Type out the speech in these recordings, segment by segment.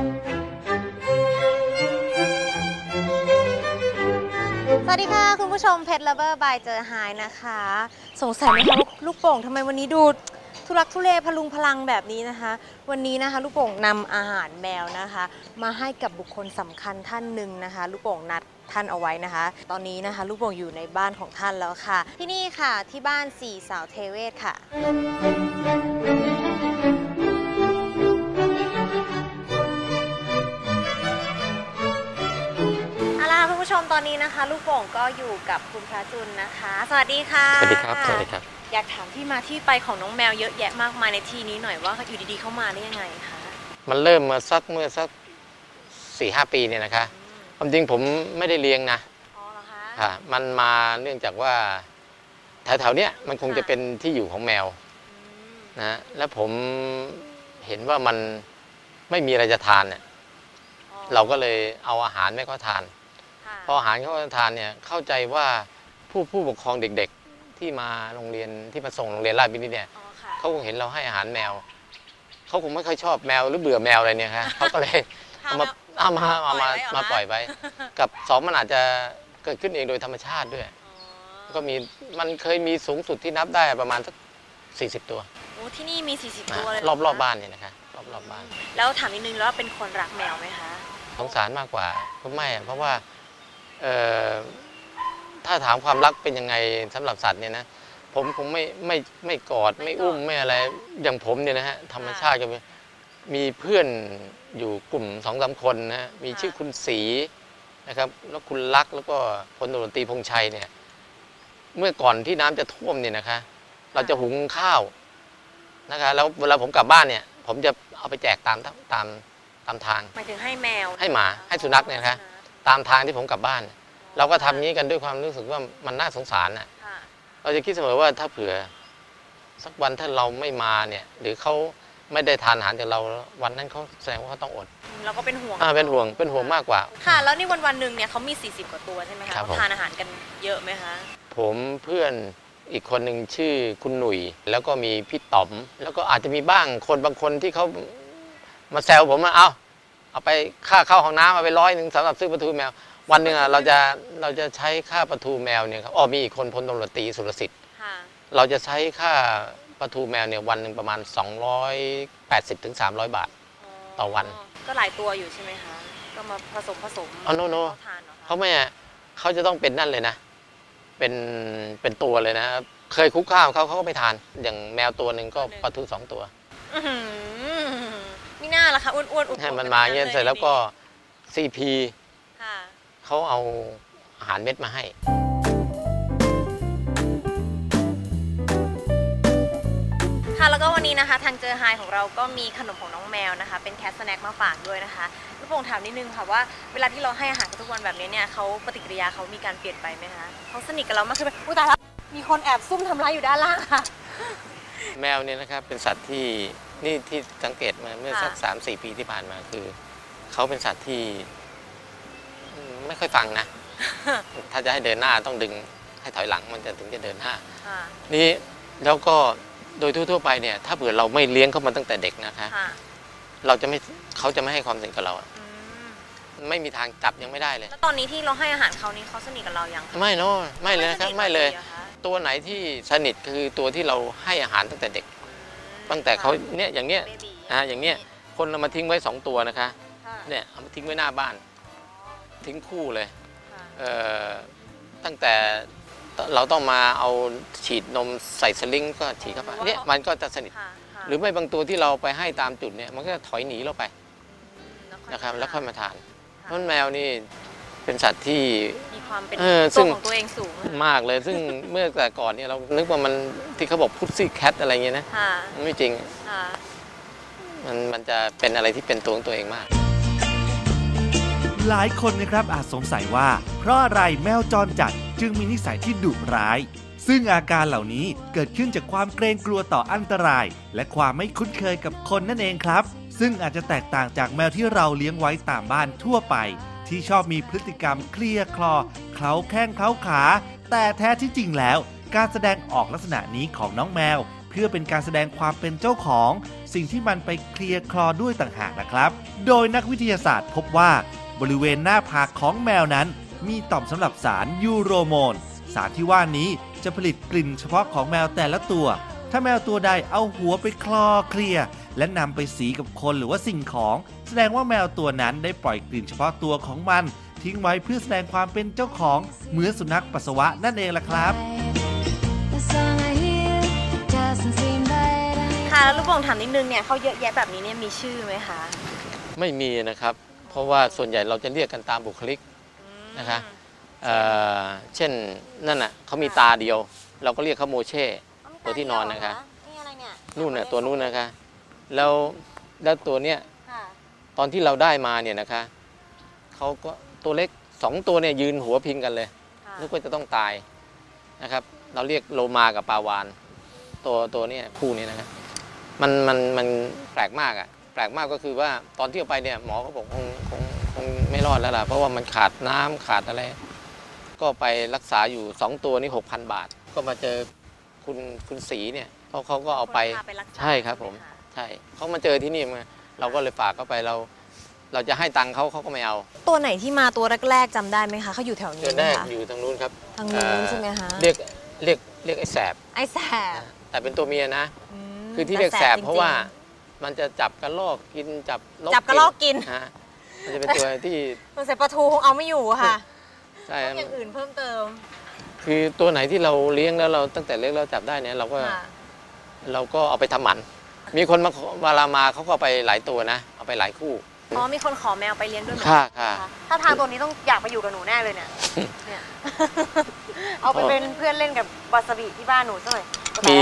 สวัสดีค่ะ คุณผู้ชมเพชรเลเวอร์บายเจอหายนะคะ สงสัยไหมคะลูกโป่งทำไมวันนี้ดูทุรักทุเลพลุงพลังแบบนี้นะคะ วันนี้นะคะ ลูกโป่งนำอาหารแมวนะคะ มาให้กับบุคคลสำคัญท่านหนึ่งนะคะ ลูกโป่งนัดท่านเอาไว้นะคะ ตอนนี้นะคะ ลูกโป่งอยู่ในบ้านของท่านแล้วค่ะ ที่นี่ค่ะที่บ้านสี่สาวเทเวศค่ะ ชมตอนนี้นะคะ ลูกโป่งก็อยู่กับคุณพระจุลนะคะ สวัสดีค่ะ สวัสดีครับ สวัสดีครับ อยากถามที่มาที่ไปของน้องแมวเยอะแยะมากมายในที่นี้หน่อยว่าอยู่ดีๆเข้ามาได้ยังไงคะ มันเริ่มมาสักเมื่อสักสี่ห้าปีเนี่ยนะคะความจริงผมไม่ได้เลี้ยงนะ อ๋อเหรอคะ ค่ะ มันมาเนื่องจากว่าแถวๆเนี้ยมันคงจะค่ะเป็นที่อยู่ของแมวอืมนะ แล้วผมเห็นว่ามันไม่มีอะไรจะทานเนี่ยอ๋อเราก็เลยเอาอาหารไม่เขาทานค่ะ พออาหารเขาทานเนี่ยเข้าใจว่าผู้ผู้ปกครองเด็กๆที่มาโรงเรียนที่มาส่งโรงเรียนราชบินิตเนี่ยอ๋อค่ะเขาคงเห็นเราให้อาหารแมวเขาคงไม่ค่อยชอบแมวหรือเบื่อแมวอะไรเนี่ยครับเขาก็เลยเอามาเอามาเอามามาปล่อยไว้กับสองมันอาจจะเกิดขึ้นเองโดยธรรมชาติด้วยก็มีมันเคยมีสูงสุดที่นับได้ประมาณสักสี่สิบตัวโอ้ที่นี่มี40นะตัวเลยเหรอบคะรอบบ้านเนี่ยนะคะรอบรอบบ้าน แล้วถามนิดนึงแล้วเป็นคนรักแมวไหมคะสงสารมากกว่าก็ไม่อะเพราะว่าเอ่อ ถ้าถามความรักเป็นยังไงสำหรับสัตว์เนี่ยนะผมคงไม่ไม่ไม่กอดไม่อุ้มไม่อะไรอย่างผมเนี่ยนะฮะธรรมชาติก็มีมีเพื่อนอยู่กลุ่มสองสามคนนะฮะมีชื่อคุณศรีนะครับ แล้วคุณลักษณ์แล้วก็พลตำรวจตรีพงษ์ชัยเนี่ย เมื่อก่อนที่น้ำจะท่วมเนี่ยนะคะ เราจะหุงข้าวนะคะแล้วเวลาผมกลับบ้านเนี่ย ผมจะเอาไปแจกตามตามตามทางหมายถึงให้แมว ให้หมาให้สุนัขเนี่ยนะคะตามทางที่ผมกลับบ้าน เราก็ทำนี้กันด้วยความรู้สึกว่ามันน่าสงสารน่ะค่ะเราจะคิดเสมอว่าถ้าเผื่อ สักวันถ้าเราไม่มาเนี่ย หรือเขาไม่ได้ทานอาหารจากเราวันนั้นเขาแสดงว่าเขาต้องอดอืมเราก็เป็นห่วงอ่าเป็นห่วงเป็นห่วงมากกว่า ค่ะ แล้วนี่วันวันๆหนึ่งเนี่ยเขามี 40 กว่าตัวใช่ไหมคะครับผม เขาทานอาหารกันเยอะไหมคะผมเพื่อนอีกคนหนึ่งชื่อคุณหนุ่ย แล้วก็มีพี่ต๋อม แล้วก็อาจจะมีบ้างคนบางคนที่เขามาแซวผมว่าเอาเอาไปค่าเข้าห้องน้ำเอาไปร้อยหนึ่งสำหรับซื้อปลาทูแมว วันหนึ่งอะเราจะเราจะใช้ค่าปลาทูแมวเนี่ยครับอ๋อมีอีกคนพลตำรวจตรีสุรสิทธิ์ค่ะเราจะใช้ค่าปลาทูแมวเนี่ยวันหนึ่งประมาณ 280ถึง300 บาท ต่อวัน ก็หลายตัวอยู่ใช่ไหมคะ ก็มาผสมผสมอ๋อ no no เขาทานเหรอคะเขาไม่อะเขาจะต้องเป็นนั่นเลยนะ เป็นเป็นตัวเลยนะเคยคุกข้าวเขาเขาก็ไม่ทาน อย่างแมวตัวหนึ่งก็ปลาทูสองตัว อื้อหือมีหน้าละคะอ้วนๆอ้วนๆให้มันมาเงี้ยเสร็จแล้วก็ซีพีค่ะ เขาเอาอาหารเม็ดมาให้ค่ะแล้วก็วันนี้นะคะ ทางเจอไฮของเราก็มีขนมของน้องแมวนะคะ เป็นแคสสแน็คมาฝากด้วยนะคะลูกโป่งถามนิดนึงค่ะว่าเวลาที่เราให้อาหารเขาทุกวันแบบนี้เนี่ยเขาปฏิกิริยาเขามีการเปลี่ยนไปไหมคะเขาสนิทกับเรามากขึ้นไหมอุ้ยตายแล้วมีคนแอบซุ่มทำร้ายอยู่ด้านล่างค่ะ แมวเนี่ยนะครับเป็นสัตว์ที่นี่ที่สังเกตมาเมื่อสักค่ะสามสี่ปีที่ผ่านมาคือเขาเป็นสัตว์ที่อืม ไม่ค่อยฟังนะ ถ้าจะให้เดินหน้าต้องดึงให้ถอยหลังมันจะถึงจะเดินหน้าค่ะนี่แล้วก็โดยทั่วๆไปเนี่ย ถ้าเผื่อเราไม่เลี้ยงเขามาตั้งแต่เด็กนะคะค่ะเราจะไม่เขาจะไม่ให้ความสนิทกับเราอะอืมไม่มีทางจับยังไม่ได้เลย แล้วตอนนี้ที่เราให้อาหารเขานี่เขาสนิทกับเรายังคะไม่เนอะไม่เลยนะครับสนิทไม่เลยหรอคะตัวไหนที่สนิทคือตัวที่เราให้อาหารตั้งแต่เด็ก ตั้งแต่เขาเนี่ยอย่างเนี้ยเบบีอ่าอย่างเนี้ยคนเรามาทิ้งไว้สองตัวนะคะค่ะเนี่ยเอามาทิ้งไว้หน้าบ้าน ทิ้งคู่เลยค่ะเอ่อตั้งแต่เราต้องมาเอาฉีดนมใส่สลิงก็ฉีดเข้าไปเนี่ยมันก็จะสนิทค่ะค่ะหรือไม่บางตัวที่เราไปให้ตามจุดเนี่ยมันก็จะถอยหนีเราไปอืมนะครับแล้วค่อยมาทานเพค่ะราะแมวนี่เป็นสัตว์ที่มีความเป็นเออซึ่ตัวงของตัวเองสูงมากเลย ซึ่งเมื่อแต่ก่อนเนี่ยเรานึกว่ามันที่เขาบอกพุซซี่แคทอะไรเงี้ยนะค่ะมันไม่จริงค่ะมันมันจะเป็นอะไรที่เป็นตัวของตัวเองมาก หลายคนนะครับอาจสงสัยว่า เพราะอะไรแมวจรจัดจึงมีนิสัยที่ดุร้าย ซึ่งอาการเหล่านี้เกิดขึ้นจากความเกรงกลัวต่ออันตราย และความไม่คุ้นเคยกับคนนั่นเองครับ ซึ่งอาจจะแตกต่างจากแมวที่เราเลี้ยงไว้ตามบ้านทั่วไป ที่ชอบมีพฤติกรรมเคลียร์คลอเคล้าแข้งเคล้าขา แต่แท้ที่จริงแล้ว การแสดงออกลักษณะนี้ของน้องแมว เพื่อเป็นการแสดงความเป็นเจ้าของ สิ่งที่มันไปเคลียร์คลอด้วยต่างหากนะครับ โดยนักวิทยาศาสตร์พบว่า บริเวณหน้าผากของแมวนั้น มีต่อมสำหรับสารยูโรโมน สารที่ว่านี้จะผลิตกลิ่นเฉพาะของแมวแต่ละตัว ถ้าแมวตัวใดเอาหัวไปคลอเคลียร์และนำไปสีกับคนหรือว่าสิ่งของ แสดงว่าแมวตัวนั้นได้ปล่อยกลิ่นเฉพาะตัวของมัน ทิ้งไว้เพื่อแสดงความเป็นเจ้าของเหมือนสุนัขปัสสาวะนั่นเองล่ะครับ The song I hear doesn't seem right. I ค่ะแล้วลูกโป่งถามนิดนึงเนี่ยเขาเยอะแยะแบบนี้เนี่ยมีชื่อไหมคะ ไม่มีนะครับ เพราะว่าส่วนใหญ่เราจะเรียกกันตามบุคลิกนะคะเอ่อเช่นนั่นน่ะเขามีตาเดียว เราก็เรียกเขาโมเช่ตัวที่นอนนะคะนี่อะไรเนี่ยนู่นน่ะตัวนู้นนะคะ แล้วแล้วตัวเนี้ยค่ะตอนที่เราได้มาเนี่ยนะคะเขาก็ตัวเล็กสองตัวเนี่ยยืนหัวพิงกันเลยค่ะนึกว่าจะต้องตายนะครับ เราเรียกโลมากับปลาวานตัวตัวเนี้คู่นี้นะครับมันมันมันแปลกมากอะ่ะ แปลกมากก็คือว่าตอนที่เอาไปเนี่ยหมอเขาบอกคงคงคงไม่รอดแล้วล่ะ เพราะว่ามันขาดน้ำขาดอะไร ก็ไปรักษาอยู่สองตัวนี่หกพันบาท ก็มาเจอคุณคุณสีเนี่ยเขาเขาก็เอาไปคนพไปรักษาใช่ครับผมไหะใช่เขามาเจอที่นี่มาเราก็เลยฝากเขาไปเรา เราจะให้ตังค์เขาเขาก็ไม่เอา ตัวไหนที่มาตัวแรก ๆจำได้ไหมคะเขาอยู่แถวนี้เดือนไหมแรกคะอยู่ทางนู้นครับทางนู้นเอ่อใช่ไหมคะเรียกเรียกเรียกไอ้แสบไอ้แสบแต่เป็นตัวเมียนะมคือที่เรียกแสบจงๆเพราะว่า มันจะจับกระรอกกินจับนจับกระรอกกิน ฮะมันจะเป็นตัวที่สงสัยปลาทูคงเอาไม่อยู่ค่ะใช่ต้องอย่างอื่นเพิ่มเติม คือตัวไหนที่เราเลี้ยงแล้วเราตั้งแต่เล็กเราจับได้เนี่ยเราก็ค่ะเราก็เอาไปทำหมัน มีคนมาขอเวลามาเขาก็เอาไปหลายตัวนะ เอาไปหลายคู่ อ๋อมีคนขอแมวไปเลี้ยงด้วยไหมค่ะค่ะ ถ้าทางตัวนี้ต้องอยากไปอยู่กับหนูแน่เลยเนี่ยเนี่ย เอาไปเป็นเพื่อนเล่นกับวาซาบิที่บ้านหนูสักหน่อยมี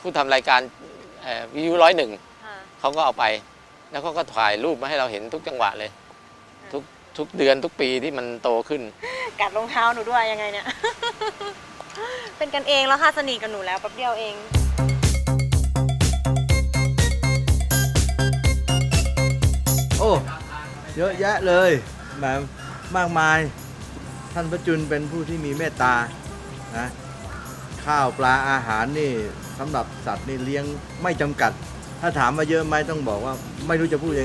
ผู้ทำรายการเอ่อวิวร้อยหนึ่งค่ะ เขาก็เอาไป แล้วเขาก็ถ่ายรูปมาให้เราเห็นทุกจังหวะเลย ทุกทุกเดือนทุกปีที่มันโตขึ้น กัดรองเท้าหนูด้วยยังไงเนี่ย เป็นกันเองแล้วค่ะสนิทกับหนูแล้วแป๊บเดียวเองโอ้เยอะแยะเลยแบบมากมาย ท่านพระจุลเป็นผู้ที่มีเมตตานะข้าวปลาอาหารนี่สำหรับสัตว์นี่เลี้ยงไม่จำกัด ถ้าถามมาเยอะไหมต้องบอกว่าไม่รู้จะพูดยังไง